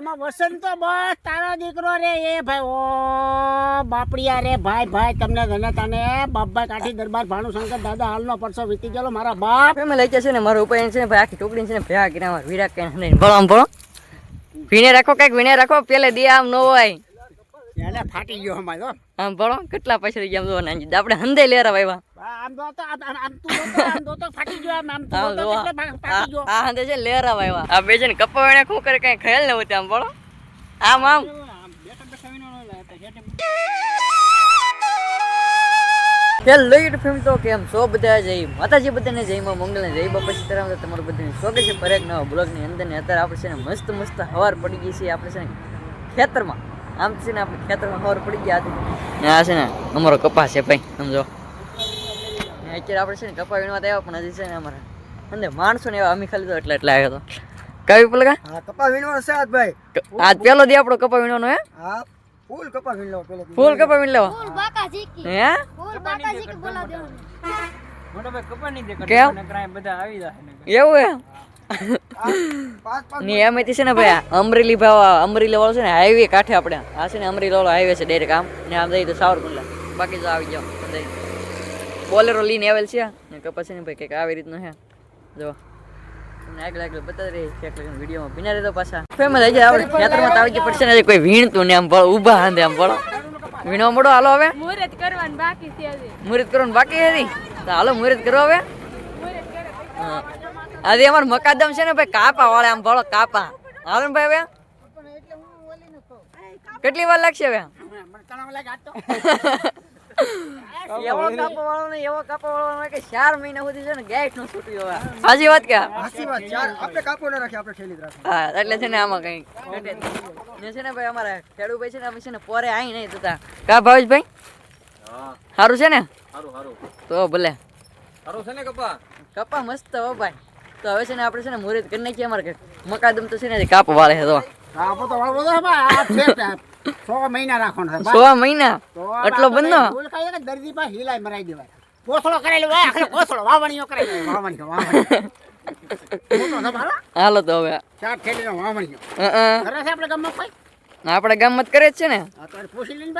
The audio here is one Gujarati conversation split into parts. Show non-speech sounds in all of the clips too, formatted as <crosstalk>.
એમાં વસંત તો બસ તારો દીકરો રે, એ ભાઈ, ઓ બાપડિયા રે, ભાઈ ભાઈ, તમને ધને તને બાપભાઈ કાઠી દરબાર ભાણું શંકર દાદા હાલનો પરસો વીતી ગયેલો, મારા બાપ. એમ લઈ જશે ને, મારો ઉપાય છે ને, ભાઈ, આખી ટોકડી છે ને ભેગા કર્યા મારા વિરાટ કઈ ભણો ભણો વીણે રાખો, કંઈક વીણે રાખો, પેલે દે આમ ન હોય. એને ફાટી ગયો અમારે. આમ ભણો કેટલા પૈસા ગયા આપણે હંદે લેરા વાવ્યા આમ તો તો આમ આમ તો આમ તો તો ફાટી ગયો આમ આમ આમ તું તો જોવા. એટલે ફા- ફાટી ગયો. આ હંદે છે લેરા વાવ્યા આ બે છે ને કપા વીણે શું કરે કઈ ખ્યાલ ન હોતી આમ ભણો. આમ આમ. હેલો યુટ્યુબ ફેમિલી તો કેમ? છો બધા જય માતાજી બધાને જય માં મંગલ ને જય બાપા સીતારામ તમારું બધાને સ્વાગત છે. પર એક નવા બ્લોગની અંદર ને અત્યારે આપણે છે ને મસ્ત મસ્ત હવાર પડી ગઈ છે. આપણે છે ને ખેતરમાં આમ છે ને આપણે ખેતરમાં ખબર પડી ગયા હતી આ છે ને અમારો કપાસ છે ભાઈ સમજો અત્યારે આપણે છે ને કપા વીણવા તો આવ્યા પણ હજી છે ને અમારા. અને માણસો ને એવા અમી ખાલી તો એટલે એટલે આવ્યો હતો. કઈ પલકા? હા કપા વીણવાનો છે આજ ભાઈ. આજ પેલો દી આપણો કપા વીણવાનો હે? હા ફૂલ કપા વીણ પેલે ફૂલ કપા વીણ લેવો ફૂલ બાકાજી કી હે? ફૂલ બાકાજી કી બોલા દેવો મોટો ભાઈ કપા નહીં દે ક્રાઈમ બધા આવી જાય એવું હે ને છે ને ભાઈ આ અમરેલી ભાવ અમરેલી વાળો છે ને હાઈવે કાંઠે આપણે. આ છે ને અમરેલી વાળો હાઈવે છે ડાયરેક્ટ આમ. ને આમ જઈએ તો સાવરકુંડલા. બાકી તો આવી જાઓ બોલેરો લઈને આવેલ છે ને કપા છે ને ભાઈ કંઈક આવી રીતનું છે. જો. તમને આગળ આગળ બતાવી રહી છે એટલે વિડીયોમાં. બિના રહેતો પાછા. ફેમસ આવી જાય આપણે ખેતરમાં તાવી આવી પડશે ને હજી કોઈ વીણતું ને આમ ભળો ઊભા હાંધે આમ ભળો વીણો મળો હાલો હવે. મુહૂર્ત કરવાનું બાકી છે મુહૂર્ત કરવાનું બાકી હતી તો હાલો મુહૂર્ત કરો હવે. આજે અમાર મકાદમ છે ને ભાઈ કાપા વાળે આમ ભળો કાપા. હાલો ને ભાઈ હવે? કેટલી વાર લાગશે હવે? મને તણાવ લાગે આજ તો એવો કાપા વાળો ને એવો કાપા વાળો કે ચાર મહિના સુધી છે ને ગેસનું છૂટ્યું હવે સાચી વાત કે? સાચી વાત ચાર આપણે કાપો ન રાખી આપણે ઠેલી રાખી હા એટલે છે ને આમાં કઈ. ને છે ને ભાઈ અમારા ભાઈ છે ને અમે છે ને પોરે આઈ નહીં થતા કા ભાવેશભાઈ? સારું છે ને? સારું સારું તો ભલે. સારું છે ને કપા? કપા મસ્ત હો ભાઈ. તો હવે છે ને આપણે છે ને મુહૂર્ત કરી નાખીએ અમારે કે મકાદમ તો છે ને કાપ વાળે છે તો. આપો તો વાળો તો આ છે સો મહિના રાખવાનો છે સો મહિના? એટલો બંધો? ભૂલ ખાઈ કે દર્દી પાસે હિલાય મરાઈ દેવાય? કોસળો કરેલો હોય આખરે કોસળો વાવણીઓ કરે વાવણીઓ વાવણીઓ. હાલો તો હવે. ચાર ઠેલીનો વાવણીઓ. કરે છે આપણે ગામમાં કોઈ? આપણે કરે છે ને. પૂછી લઈને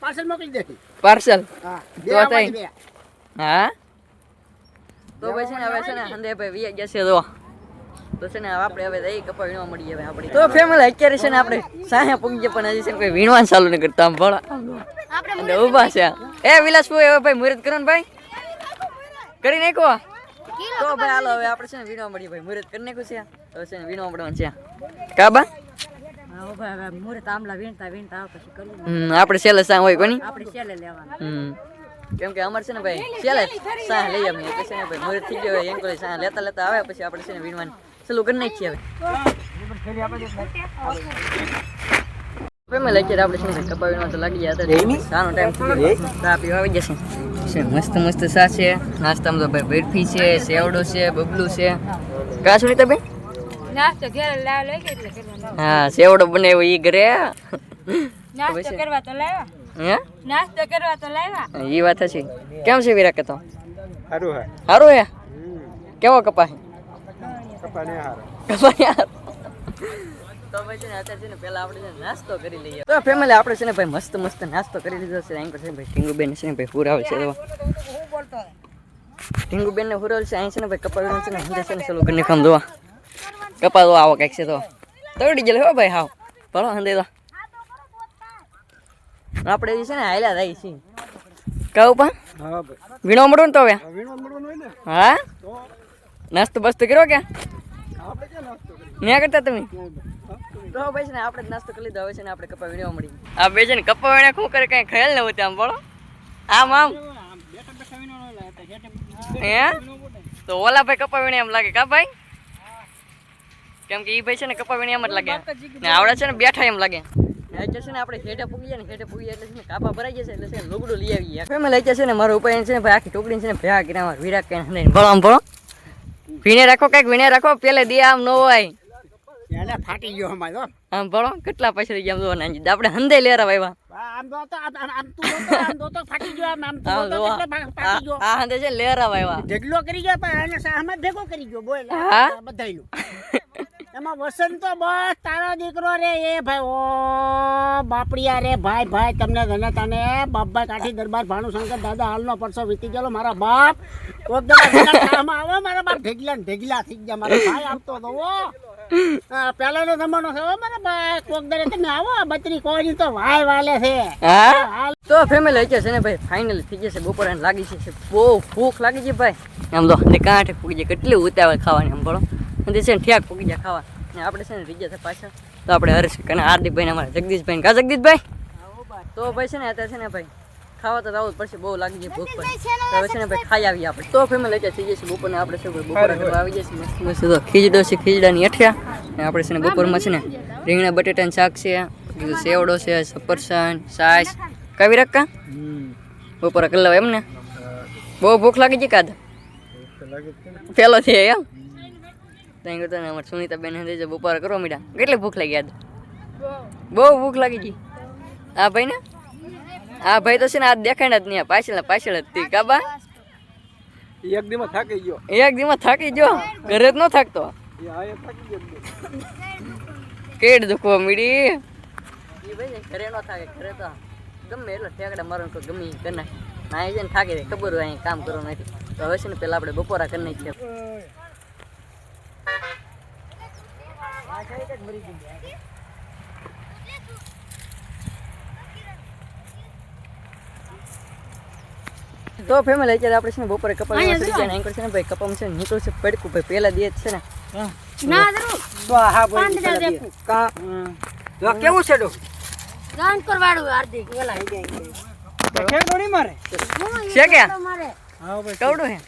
પાર્સલ મોકલી દે પાર્સલ? હા? તો ભાઈ છે ને હવે છે ને હંદે ભાઈ વી ગયા છે તો તો છે ને આપણે હવે દહીં કપા વીણવા મળીએ હવે આપણે. તો ફેમિલી અત્યારે છે ને આપણે સાહે પૂગી પણ હજી છે ને કોઈ વીણવાનું ચાલુ નહીં કરતા આમ ભળા. આપણે અને ઊભા છે. એ વિલાસ ભાઈ હવે ભાઈ મુહૂર્ત કરો ને ભાઈ. કરી નાખો. તો ભાઈ હાલો હવે આપણે છે ને વીણવા મળીએ ભાઈ. મુહૂર્ત કરી નાખ્યું છે. હવે છે ને વીણવા મળવાનું છે. કાબા પછી આપણે છેલ્લે સાં હોય કોની? આપણે છેલ્લે લેવાનું. હમ. કેમ કે અમારે છે ને ભાઈ ચાલે સાહ લઈ અમે એટલે છે ને ભાઈ મુહૂર્ત થઈ ગયો એમ કોઈ સાહ લેતા લેતા આવે પછી આપણે છે ને વીણવાનું. ચાલુ કરી નાખીએ હવે. મેં લઈ આપણે છે ને કપા વીણવા તો લાગી ગયા હતા. સાનો ટાઈમ થઈ ગયો. ચા પીવા આવી જશે છે. મસ્ત મસ્ત સા છે. નાસ્તામાં તો ભાઈ બરફી છે સેવડો છે બબલું છે. કા સુનીતા ભાઈ નાસ્તો ઘરે લાવ લઈ ગઈ એટલે કરવાનો હા સેવડો બનાવ્યો ઈ ઘરે. નાસ્તો કરવા તો લાવ્યા હે? નાસ્તો કરવા તો લાવ્યા. એ વાત છે કેમ છે વિરા કેતો સારું હે. સારું હે? કેવો કપા છે કપા ને હારો. તો ભાઈ છે ને અત્યારે છે ને પહેલા આપણે છે ને નાસ્તો કરી લઈએ. તો ફેમિલી આપણે છે ને ભાઈ મસ્ત મસ્ત નાસ્તો કરી લીધો છે. અહીં પર છે ને ભાઈ ટીંગુબેન છે ને ભાઈ પુરાવે છે. તો ટીંગુબેન ને પુરાવે છે. અહીં છે ને ભાઈ કપા છે ને હંદે છે ને ચલો ઘરની કામ જોવા. કપા તો આવો કંઈક છે તો. તગડી ગયેલો હો ભાઈ હાવ. ભલો હંદે તો. આપણે જે છે ને હાલ્યા થાય છે. કહું પણ? વીણો મળો ને તો હવે. હા નાસ્તો બસ્તો કર્યો કે? ન્યા કરતા તમે? તો ભાઈ છે ને આપણે નાસ્તો કરી લીધો. હવે છે ને આપણે કપા વીણવા મળી આ બે છે ને કપા વીણે શું કરે કઈ ખ્યાલ ન હોતી આમ બોલો. આમ આમ. હે? તો ઓલા ભાઈ કપા વીણે એમ લાગે કા ભાઈ? કેમ કે ઈ ભાઈ છે ને કપા વીણે એમ જ લાગે. ને આવડે છે ને બેઠા એમ લાગે. અત્યારે છે ને આપણે હેઠે પૂગી જાય ને હેઠે પૂગી એટલે છે ને કાપા ભરાઈ જશે એટલે છે ને લુગડું લઈ આવીએ. ફેમિલી અત્યારે છે ને મારો ઉપાય છે ને ભાઈ આખી ટોકડી છે ને ભેગા કર્યા મારા વીરા કે ભણો આમ વીણે રાખો કંઈક વીણે રાખો. પેલે દે આમ ન હોય. ફાટી ગયો અમારે. આમ ભણો. કેટલા પૈસા લઈ ગયા આમ જોવાના આપણે હંદે લેરા આવ્યા આમ તો આમ તું તો આમ તો ફાટી ગયો આમ આમ તો ફાટી ગયો. આ હંદે છે લેરા વાવ્યા ઢગલો કરી ગયો પણ એને સામે ભેગો કરી ગયો બોલ? બધાયનું. એમાં વસંત તો બસ તારો દીકરો રે એ ભાઈ ઓ બાપડિયા રે ભાઈ ભાઈ તમને ધને તને બાપભાઈ કાઠી દરબાર ભાનુશંકર દાદા હાલનો પરસો વીતી ગયેલો મારા બાપ. કોક દાડા ભેગા આવે મારા બાપ ઢેગલા ને ઢેગલા થઈ ગયા મારા ભાઈ આવતો હતો ઓ. પહેલાનો જમાનો છે મારા ભાઈ કોક દાડે તમે આવો બત્રી કોઈ તો વાય વાલે છે. તો ફેમિલી છે છે ને ભાઈ ફાઇનલ થઈ જશે બપોરે લાગી છે બહુ ભૂખ લાગી છે ભાઈ. આમ તો કાંઠે પૂગી જાય કેટલી ઉતાવળ ખાવાની આમ ભણો અને છે ને ઠેક પૂકી જાય ખાવા. ને આપણે છે ને રીજે છે પાછા તો આપણે હર્ષ અને હાર્દિકભાઈ અમારા જગદીશભાઈ કા જગદીશભાઈ? તો ભાઈ છે ને અત્યારે છે ને ભાઈ ખાવા તો આવવું જ પડશે બહુ લાગી જાય ભૂખ પડે હવે છે ને ભાઈ ખાઈ આવીએ આપણે. તો ફેમિલી અત્યારે થઈ જશે બપોરને આપણે છે ભાઈ બપોર કરવા આવી જશે મસ્ત મસ્ત. તો ખીચડો છે ખીચડાની અઠિયા. ને આપણે છે ને બપોરમાં છે ને રીંગણા બટેટાનું શાક છે બીજું સેવડો છે સફરસન સાસ. કાવી રક્કા બપોરે કરી લેવાય એમ ને બહુ ભૂખ લાગી છે કાદ પેલો છે એમ? ત્યાં કરતા ને અમારે સુનીતા બેન હંધે બપોર કરો મીડા કેટલી ભૂખ લાગી યાદ બહુ ભૂખ લાગી ગઈ આ ભાઈ ને? આ ભાઈ તો છે ને આ દેખાય જ નહીં આ પાછળ પાછળ જ તી કાબા એક દીમાં થાકી ગયો. એક દીમાં થાકી ગયો? ઘરે જ ન થાકતો? એ આ એ થાકી ગયો કેડ દુખવો મીડી? ભાઈ ઘરે ન થાકે ઘરે તો ગમે એટલે ઠેકડા મારો ગમી કરી નાખે. ના એ છે ને થાકી જાય ખબર હોય અહીં કામ કરવું નથી. તો હવે છે ને પેલા આપણે બપોરા કરી નાખીએ. તો ફેમિલી અત્યારે આપણે છે ને બપોરે કપા ચડી જાય ને એન્કર છે ને ભાઈ કપામાં છે ને નીકળું પડકું ભાઈ પહેલા દે છે ને. ના જરૂર તો હા ભાઈ કા? જો કેવું છે ડો? ગાન કરવાડું હાર્દિક. ખેર ગોળી મારે? છે કે મારે. હા ભાઈ. કવડો હે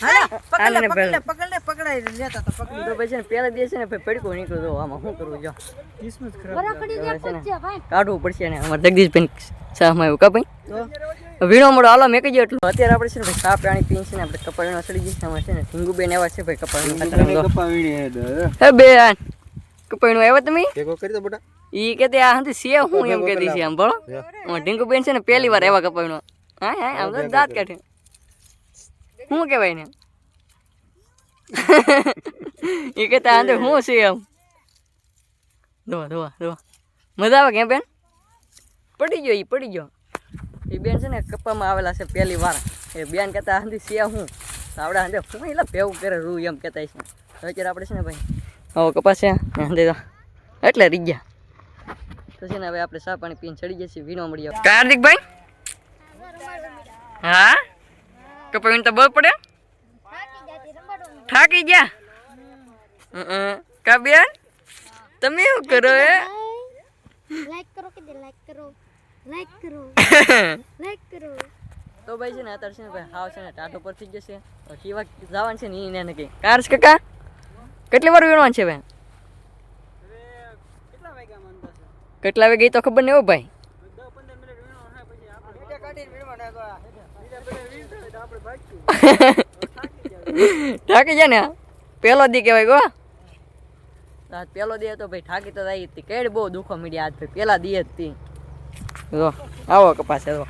હાલા <laughs> આને પહેલા. પકડે પકડાઈ લેતા તો પકડી તો પછી છે ને પહેલા દે છે ને ભાઈ પડકું નીકળું તો આમાં શું કરવું જો. કિસ્મત ખરાબ વરખડી જે પૂછશે ભાઈ. કાઢવું પડશે ને અમારે જગદીશભાઈ વીણો મોડો હાલો મેં કીધું એટલું. અત્યારે આપણે છે ને ભાઈ ચા પાણી પીને છે ને આપણે કપાળીનો સડી જઈએ અમારે છે ને ઢીંગુબેન એવા છે ભાઈ કપાળીનો કપાવીણી હે બે કપાળીનું આવ્યા તમે? કરી દો બેટા. ઈ કે આ હું એમ કે છે આમ ભણો. ઢીંગુબેન છે ને પહેલી વાર એવા કપાળીનો હા હા આમ તો દાંત કાઢે શું કહેવાય ને એ કહેતા આંધે શું છે એમ. ધોવા ધોવા ધોવા મજા આવે કે બેન? પડી ગયો એ પડી ગયો. એ બેન છે ને કપ્પામાં આવેલા છે પહેલી વાર. એ બેન કહેતા આંધી છે હું? આપણે આંધે હું એટલે ભેવું કરે રૂ એમ કહેતા છે. અત્યારે આપણે છે ને ભાઈ હવે કપાસ છે. આંધે એટલે રહી ગયા તો છે ને હવે આપણે ચા પાણી પીને ચડી જશે વીણો મળી કાર્તિકભાઈ? હા? કપાવીને તો બહુ પડે? થાકી ગયા? કા બેન? તમે શું કરો હે? લાઈક કરો કે લાઈક કરો? લાઈક કરો. <laughs> લાઈક કરો. તો ભાઈ છે ને અત્યારે છે ને ભાઈ હાવ છે ને ટાટો પર થઈ જશે. કેવા જવાનું છે ને એને એને કંઈ. કાર્સ કાકા? કેટલી વાર વીણવાનું છે ભાઈ? કેટલા વાગે ગઈ તો ખબર નહીં હો ભાઈ. <laughs> થાકી જાય ને? પેલો દી કહેવાય ગો પેલો દી હતો ભાઈ થાકી તો હતી કેડ બહુ દુખો મીડિયા આજ ભાઈ. પેલા દી જ તી. જો આવો કપાસ જો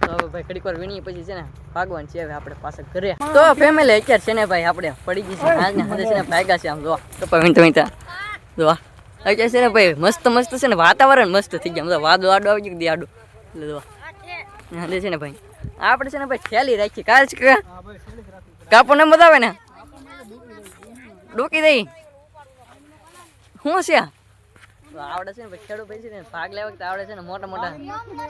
તો હવે ભાઈ ઘડીક વાર વીણીએ પછી છે ને ભાગવાન છે હવે આપણે પાછળ ઘરે. તો ફેમિલી અત્યારે છે ને ભાઈ આપણે પડી ગઈ છે હાજે છે ને ભાગ્યા છે આમ જો. કપા વીણતા વીણતા. જો અત્યારે છે ને ભાઈ મસ્ત મસ્ત છે ને વાતાવરણ મસ્ત થઈ ગયા. વાદ તો વાદો આડો આવી ગયો દી આડું. એટલે જો. હાજે છે ને ભાઈ આપણે છે ને ભાઈ ઠેલી રાખી કાલ છે કે કાપો ને આવે ને ડૂકી દઈ શું છે? આવડે છે ને ભાઈ ખેડૂત ભાઈ છે ને ભાગ લેવા વખતે આવડે છે ને મોટા મોટા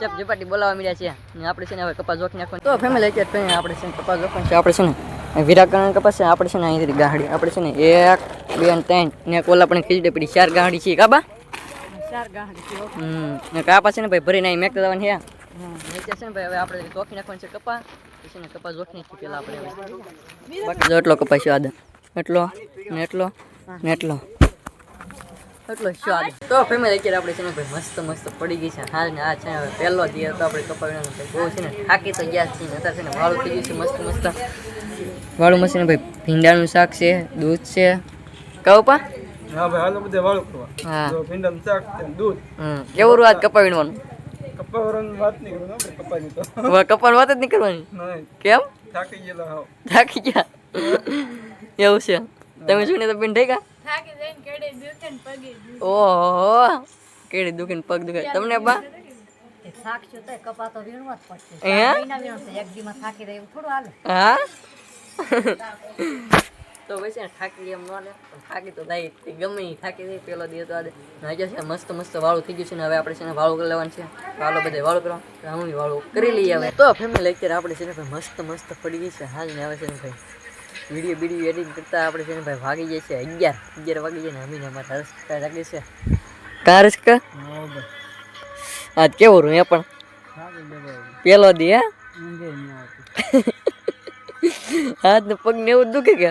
ચપ ઝપાટી બોલાવા મળ્યા છે ને આપણે છે ને હવે કપાસ જોખી નાખવાનું તો ફેમિલી ફેમિલી આપણે છે ને કપાસ જોખવાનું છે આપણે છે ને વિરાકરણ કપાસ છે આપણે છે ને અહીંથી ગાહડી આપણે છે ને એક બે ત્રણ ને કોલા પણ ખીચડી પડી ચાર ગાહડી છે કાબા ચાર ગાહડી હમ ને કાપા છે ને ભાઈ ભરીને અહીં મેકતા જવાનું છે નીચે છે ને ભાઈ હવે આપણે ચોખી નાખવાનું છે કપા પછી ને કપા જોખી નાખી પેલા આપણે બાકી એટલો કપાસ છે એટલો ને એટલો ને એટલો. એટલો સ્વાદ. તો ફેમિલી અત્યારે આપણે છે ને ભાઈ મસ્ત મસ્ત પડી ગઈ છે. હાલ ને આ છે ને પહેલો દિવસ તો આપણે કપાવીને બહુ છે ને થાકી તો ગયા છીએ અત્યારે છે ને વાળું થઈ ગયું છે મસ્ત મસ્ત. વાળું મસ્ત ને ભાઈ ભીંડાનું શાક છે દૂધ છે. કહું પા. હા ભાઈ હાલો બધે વાળું કરવા હા. ભીંડાનું શાક દૂધ. હમ. કેવું રાત કપાવીનું કપાળ વાત જ નહીં કરવાની? કેમ? થાકી ગયેલો હાવ થાકી ગયા? એવું છે. તમે શું તો પીન થઈ ગયા થાકી જઈને કેડે દુખે ને પગે ઓહો. કેડી દુખીને પગ દુખે. તમને બા? હા તો કપા વીણવા જ પડશે. હે? તો પછી થાકી એમ ન લે. થાકી તો થાય ગમે એ થાકી જાય પેલો દિવસ તો આજે છે મસ્ત મસ્ત વાળું થઈ ગયું છે ને હવે આપણે છે ને વાળું કરી લેવાનું છે. વાળો બધે વાળું કરવા. હું વાળું કરી લઈએ હવે. તો ફેમિલી અત્યારે આપણે છે ને ભાઈ મસ્ત મસ્ત પડી ગઈ છે. હાલ ને હવે છે ને ભાઈ વીડિયો બીડીયો એડિટ કરતાં આપણે છે ને ભાઈ ભાગી જાય છે અગિયાર. અગિયાર વાગી જાય ને અમીને અમારે હર્ષ લાગે છે. આજ કેવું રહ્યું એ પણ? પેલો દે હે? <laughs> હાથ ને પગ ને એવું જ દુખે કે?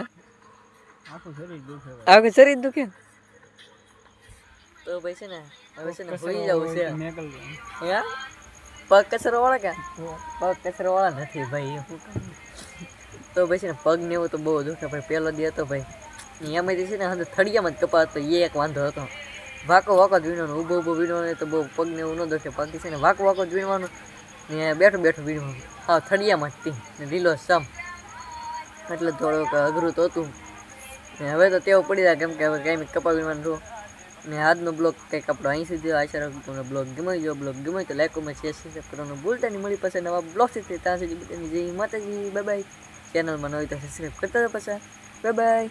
આખું શરીર દુખે તો ભાઈ છે ને હવે છે ને ભૂલી જવું છે. હે? પગ કસરો વાળા કે? પગ કસરો વાળા નથી ભાઈ તો ભાઈ છે ને પગ ને એવું તો બહુ દુખે ભાઈ. પેલો દી હતો ભાઈ. એમાંથી છે ને અંદર થળિયામાં જ કપાતો એ એક વાંધો હતો. વાકો વાકો જ વીણવાનું ઊભો ઊભો વીણવાનું તો બહુ પગ ને એવું ન દુખે. પગથી છે ને વાકો વાકો જ વીણવાનું ને બેઠું બેઠું વીણવાનું. હા થળિયામાં જ તી ને લીલો સમ. એટલે થોડુંક અઘરું તો હતું. હવે તો તેઓ પડી જાય કેમ કે હવે કંઈ કપાવી વીણવાનું મેં ને આજનો બ્લોગ કંઈક આપણો અહીં સુધી આશા રાખું તમને બ્લોગ ગમાઈ ગયો બ્લોગ ગમે તો લાઈક કોમેન્ટ શેર સબસ્ક્રાઈબ કરવાનું ભૂલતા નહીં. મળી પાસે નવા બ્લોગ છે ત્યાં સુધી જય માતાજી. બાય બાય ચેનલમાં નવી તો સબસ્ક્રાઈબ કરતા પાછા. Bye bye